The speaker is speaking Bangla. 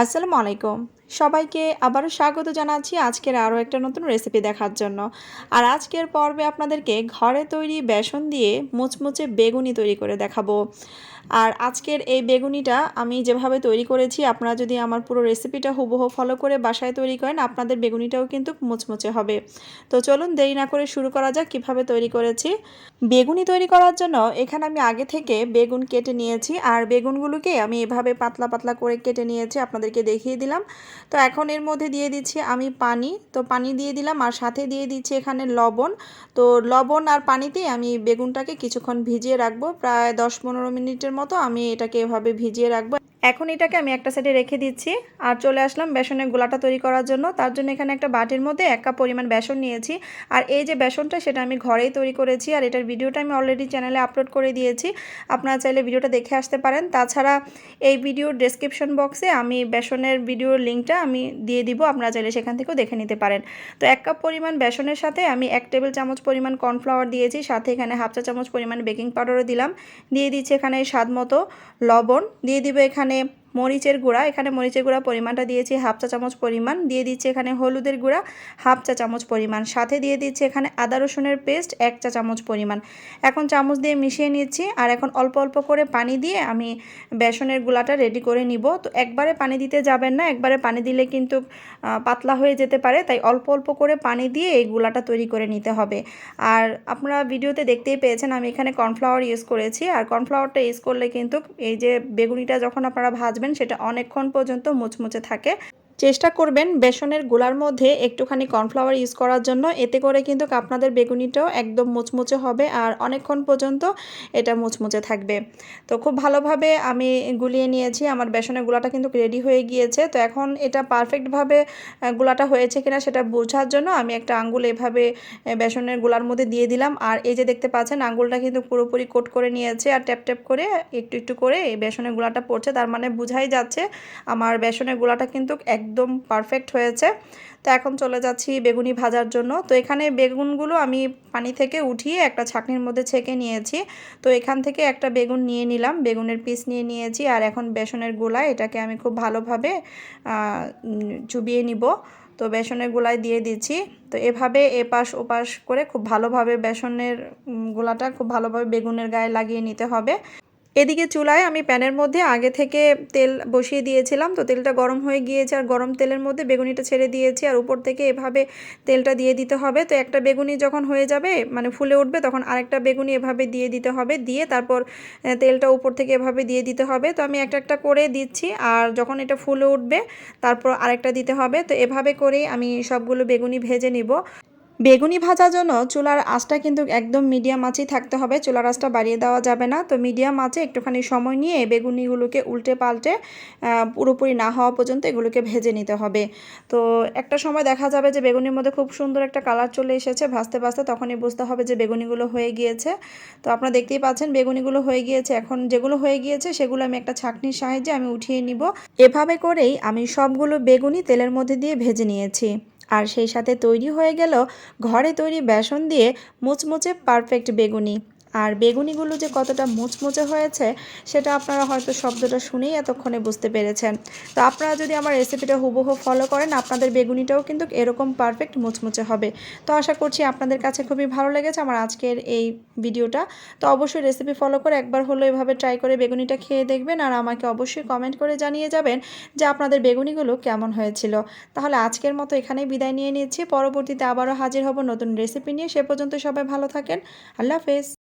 আসসালামু আলাইকুম। সবাইকে আবারও স্বাগত জানাচ্ছি আজকের আরও একটা নতুন রেসিপি দেখার জন্য। আর আজকের পর্বে আপনাদেরকে ঘরে তৈরি বেসন দিয়ে মুচমুচে বেগুনি তৈরি করে দেখাবো। আর আজকের এই বেগুনিটা আমি যেভাবে তৈরি করেছি, আপনারা যদি আমার পুরো রেসিপিটা হুবহু ফলো করে বাসায় তৈরি করেন, আপনাদের বেগুনিটাও কিন্তু মুচমুচে হবে। তো চলুন দেরি না করে শুরু করা যাক কীভাবে তৈরি করেছি। বেগুনি তৈরি করার জন্য এখানে আমি আগে থেকে বেগুন কেটে নিয়েছি, আর বেগুনগুলোকে আমি এভাবে পাতলা পাতলা করে কেটে নিয়েছি, আপনাদেরকে দেখিয়ে দিলাম। তো এখন এর মধ্যে দিয়ে দিচ্ছি আমি পানি। তো পানি দিয়ে দিলাম আর সাথে দিয়ে দিচ্ছি এখানে লবণ। তো লবণ আর পানিতেই আমি বেগুনটাকে কিছুক্ষণ ভিজিয়ে রাখব। প্রায় দশ পনেরো মিনিটের মতো আমি এটাকে এভাবে ভিজিয়ে রাখব। এখন এটাকে আমি একটা সাইডে রেখে দিচ্ছি আর চলে আসলাম বেসনের গোলাটা তৈরি করার জন্য। তার জন্য এখানে একটা বাটির মধ্যে এক কাপ পরিমাণ বেসন নিয়েছি। আর এই যে বেসনটা সেটা আমি ঘরেই তৈরি করেছি আর এটার ভিডিওটা আমি অলরেডি চ্যানেলে আপলোড করে দিয়েছি। আপনারা চাইলে ভিডিওটা দেখে আসতে পারেন। তাছাড়া এই ভিডিওর ডেসক্রিপশন বক্সে আমি বেসনের ভিডিওর লিঙ্কটা আমি দিয়ে দিব। আপনারা চাইলে সেখান থেকেও দেখে নিতে পারেন। তো এক কাপ পরিমাণ বেসনের সাথে আমি এক টেবিল চামচ পরিমাণ কর্নফ্লাওয়ার দিয়েছি। সাথে এখানে হাফ চা চামচ পরিমাণ বেকিং পাউডারও দিলাম। দিয়ে দিচ্ছি এখানে স্বাদ মতো লবণ। দিয়ে দিব এখানে মানে মরিচের গুঁড়া, এখানে মরিচের গুঁড়া পরিমাণটা দিয়েছি হাফ চা চামচ পরিমাণ। দিয়ে দিচ্ছি এখানে হলুদের গুঁড়া হাফ চা চামচ পরিমাণ। সাথে দিয়ে দিচ্ছি এখানে আদা রসুনের পেস্ট এক চা চামচ পরিমাণ। এখন চামচ দিয়ে মিশিয়ে নিচ্ছি আর এখন অল্প অল্প করে পানি দিয়ে আমি বেসনের গুলাটা রেডি করে নিব। তো একবারে পানি দিতে যাবেন না, একবারে পানি দিলে কিন্তু পাতলা হয়ে যেতে পারে, তাই অল্প অল্প করে পানি দিয়ে এই গুলাটা তৈরি করে নিতে হবে। আর আপনারা ভিডিওতে দেখতেই পেয়েছেন আমি এখানে কর্নফ্লাওয়ার ইউজ করেছি। আর কর্নফ্লাওয়ারটা ইউজ করলে কিন্তু এই যে বেগুনিটা যখন আপনারা ভাজবেন সেটা অনেকক্ষণ পর্যন্ত মুচমুচে থাকে। চেষ্টা করবেন বেসনের গোলার মধ্যে একটুখানি কর্নফ্লাওয়ার ইউজ করার জন্য। এতে করে কিন্তু আপনাদের বেগুনিটাও একদম মুচমুচে হবে আর অনেকক্ষণ পর্যন্ত এটা মুচমুচে থাকবে। তো খুব ভালোভাবে আমি গুলিয়ে নিয়েছি, আমার বেসনের গোলাটা কিন্তু রেডি হয়ে গিয়েছে। তো এখন এটা পারফেক্টভাবে গোলাটা হয়েছে কিনা সেটা বোঝার জন্য আমি একটা আঙ্গুল এভাবে বেসনের গোলার মধ্যে দিয়ে দিলাম। আর এই যে দেখতে পাচ্ছেন, আঙ্গুলটা কিন্তু পুরোপুরি কোট করে নিয়েছে আর ট্যাপ ট্যাপ করে একটু একটু করে এই বেসনের গোলাটা পড়ছে। তার মানে বোঝাই যাচ্ছে আমার বেসনের গোলাটা কিন্তু এক একদম পারফেক্ট হয়েছে। তো এখন চলে যাচ্ছি বেগুনি ভাজার জন্য। তো এখানে বেগুনগুলো আমি পানি থেকে উঠিয়ে একটা ছাকনির মধ্যে ছেঁকে নিয়েছি। তো এখান থেকে একটা বেগুন নিয়ে নিলাম, বেগুনের পিস নিয়ে নিয়েছি আর এখন বেসনের গোলায় এটাকে আমি খুব ভালোভাবে চুবিয়ে নিব। তো বেসনের গোলায় দিয়ে দিচ্ছি। তো এভাবে এপাশ ওপাশ করে খুব ভালোভাবে বেসনের গোলাটা খুব ভালোভাবে বেগুনের গায়ে লাগিয়ে নিতে হবে। এদিকে চুলায় আমি প্যানের মধ্যে আগে থেকে তেল বসিয়ে দিয়েছিলাম। তো তেলটা গরম হয়ে গিয়েছে আর গরম তেলের মধ্যে বেগুনিটা ছেড়ে দিয়েছি আর উপর থেকে এভাবে তেলটা দিয়ে দিতে হবে। তো একটা বেগুনি যখন হয়ে যাবে মানে ফুলে উঠবে, তখন আরেকটা বেগুনি এভাবে দিয়ে দিতে হবে। দিয়ে তারপর তেলটা উপর থেকে এভাবে দিয়ে দিতে হবে। তো আমি একটা একটা করে দিচ্ছি আর যখন এটা ফুলে উঠবে, তারপর আরেকটা দিতে হবে। তো এভাবে করেই আমি সবগুলো বেগুনি ভেজে নিব। বেগুনি ভাজার জন্য চুলার আঁচটা কিন্তু একদম মিডিয়াম আঁচেই থাকতে হবে। চুলার আঁচটা বাড়িয়ে দেওয়া যাবে না। তো মিডিয়াম আঁচে একটুখানি সময় নিয়ে বেগুনিগুলোকে উল্টে পাল্টে পুরোপুরি না হওয়া পর্যন্ত এগুলোকে ভেজে নিতে হবে। তো একটা সময় দেখা যাবে যে বেগুনির মধ্যে খুব সুন্দর একটা কালার চলে এসেছে। ভাজতে ভাজতে তখনই বুঝতে হবে যে বেগুনিগুলো হয়ে গিয়েছে। তো আপনারা দেখতেই পাচ্ছেন বেগুনিগুলো হয়ে গিয়েছে। এখন যেগুলো হয়ে গিয়েছে সেগুলো আমি একটা ছাকনির সাহায্যে আমি উঠিয়ে নিব। এভাবে করেই আমি সবগুলো বেগুনি তেলের মধ্যে দিয়ে ভেজে নিয়েছি। আর সেই সাথে তৈরি হয়ে গেল ঘরে তৈরি বেসন দিয়ে মুচমুচে পারফেক্ট বেগুনি। আর বেগুনিগুলো যে কতটা মুচমুচে হয়েছে, সেটা আপনারা হয়তো শব্দটা শুনেই এতক্ষণে বুঝতে পেরেছেন। তো আপনারা যদি আমার রেসিপিটা হুবহু ফলো করেন, আপনাদের বেগুনিটাও কিন্তু এরকম পারফেক্ট মুচমুচে হবে। তো আশা করছি আপনাদের কাছে খুবই ভালো লেগেছে আমার আজকের এই ভিডিওটা। তো অবশ্যই রেসিপি ফলো করে একবার হলো এভাবে ট্রাই করে বেগুনিটা খেয়ে দেখবেন আর আমাকে অবশ্যই কমেন্ট করে জানিয়ে যাবেন যে আপনাদের বেগুনিগুলো কেমন হয়েছিল। তাহলে আজকের মতো এখানেই বিদায় নিয়ে নিচ্ছি। পরবর্তীতে আবারও হাজির হব নতুন রেসিপি নিয়ে। সে পর্যন্ত সবাই ভালো থাকেন। আল্লাহ হাফেজ।